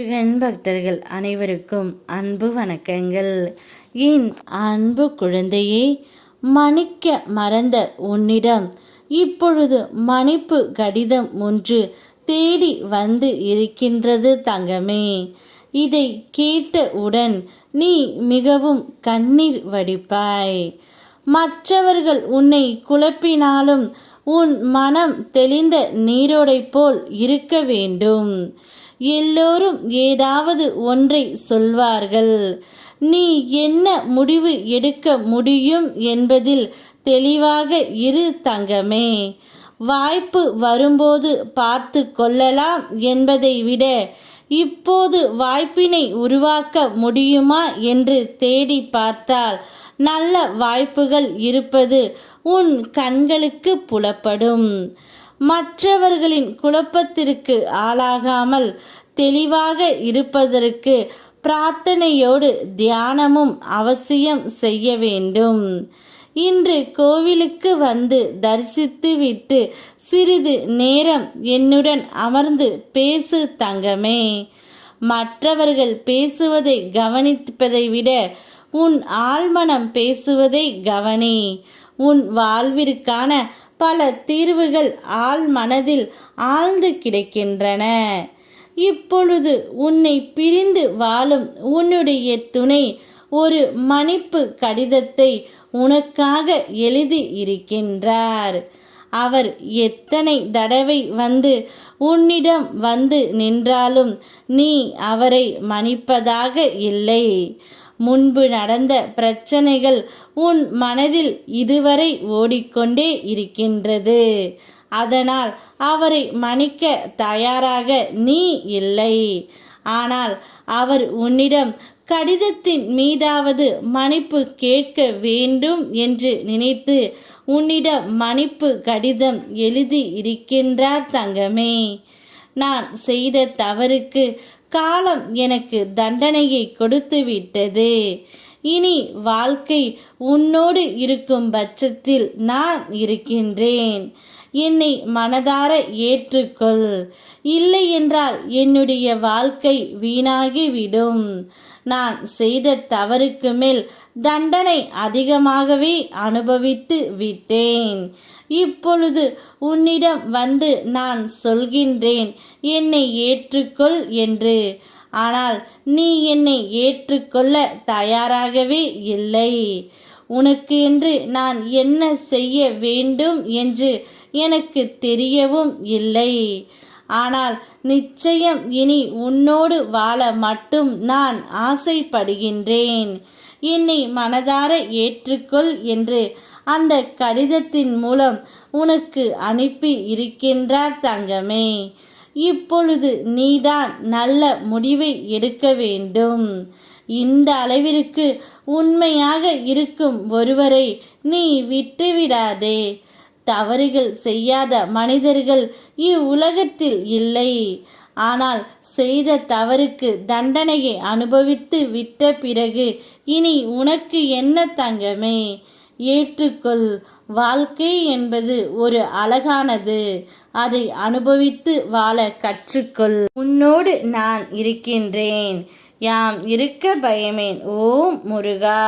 முருகன் பக்தர்கள் அனைவருக்கும் அன்பு வணக்கங்கள். என் அன்பு குழந்தையே மன்னிக்க மறந்த உன்னிடம் இப்பொழுது மணிப்பு கடிதம் ஒன்று தேடி வந்து இருக்கின்றது தங்கமே. இதை கேட்டவுடன் நீ மிகவும் கண்ணீர் வடிப்பாய். மற்றவர்கள் உன்னை குழப்பினாலும் உன் மனம் தெளிந்த நீரோடை போல் இருக்க வேண்டும். எல்லோரும் ஏதாவது ஒன்றை சொல்வார்கள். நீ என்ன முடிவு எடுக்க முடியும் என்பதில் தெளிவாக இரு தங்கமே. வாய்ப்பு வரும்போது பார்த்து கொள்ளலாம் என்பதை விட இப்போது வாய்ப்பினை உருவாக்க முடியுமா என்று தேடி பார்த்தால் நல்ல வாய்ப்புகள் இருப்பது உன் கண்களுக்கு புலப்படும். மற்றவர்களின் குழப்பத்திற்கு ஆளாகாமல் தெளிவாக இருப்பதற்கு பிரார்த்தனையோடு தியானமும் அவசியம் செய்ய வேண்டும். இன்று கோவிலுக்கு வந்து தரிசித்து விட்டு சிறிது நேரம் என்னுடன் அமர்ந்து பேசு தங்கமே. மற்றவர்கள் பேசுவதை கவனிப்பதை விட உன் ஆழ்மனம் பேசுவதை கவனி. உன் வாழ்விற்கான பல தீர்வுகள் ஆழ்மனதில் ஆழ்ந்து கிடக்கின்றன. இப்பொழுது உன்னை பிரிந்து வாழும் உன்னுடைய துணை ஒரு மன்னிப்பு கடிதத்தை உனக்காக எழுதி இருக்கின்றார். அவர் எத்தனை தடவை வந்து உன்னிடம் வந்து நின்றாலும் நீ அவரை மன்னிப்பதாக இல்லை. முன்பு நடந்த பிரச்சனைகள் உன் மனதில் இதுவரை ஓடிக்கொண்டே இருக்கின்றது. அதனால் அவரை மன்னிக்க தயாராக நீ இல்லை. ஆனால் அவர் உன்னிடம் கடிதத்தின் மீதாவது மன்னிப்பு கேட்க வேண்டும் என்று நினைத்து உன்னிடம் மன்னிப்பு கடிதம் எழுதி இருக்கின்றார் தங்கமே. நான் செய்த தவறுக்கு காலம் எனக்கு தண்டனையை கொடுத்து விட்டது இனி வாழ்க்கை உன்னோடு இருக்கும் பட்சத்தில் நான் இருக்கின்றேன். என்னை மனதார ஏற்றுக்கொள். இல்லை என்றால் என்னுடைய வாழ்க்கை வீணாகிவிடும். நான் செய்த தவறுக்கு மேல் தண்டனை அதிகமாகவே அனுபவித்து விட்டேன். இப்பொழுது உன்னிடம் வந்து நான் சொல்கின்றேன் என்னை ஏற்றுக்கொள் என்று. ஆனால் நீ என்னை ஏற்றுக்கொள்ள தயாராகவே இல்லை. உனக்கு என்று நான் என்ன செய்ய வேண்டும் என்று எனக்கு தெரியவும் இல்லை. ஆனால் நிச்சயம் இனி உன்னோடு வாழ மட்டும் நான் ஆசைப்படுகின்றேன். என்னை மனதார ஏற்றுக்கொள் என்று அந்த கடிதத்தின் மூலம் உனக்கு அனுப்பி இருக்கின்றார் தங்கமே. இப்பொழுது நீதான் நல்ல முடிவை எடுக்க வேண்டும். இந்த அளவிற்கு உண்மையாக இருக்கும் ஒருவரை நீ விட்டுவிடாதே. தவறுகள் செய்யாத மனிதர்கள் இவ்வுலகத்தில் இல்லை. ஆனால் செய்த தவறுக்கு தண்டனையை அனுபவித்து விட்ட பிறகு இனி உனக்கு என்ன தங்கமே? ஏற்றுக்கொள். வாழ்க்கை என்பது ஒரு அழகானது. அதை அனுபவித்து வாழ கற்றுக்கொள். உன்னோடு நான் இருக்கின்றேன். யாம் இருக்க பயமேன் ஓம் முருகா!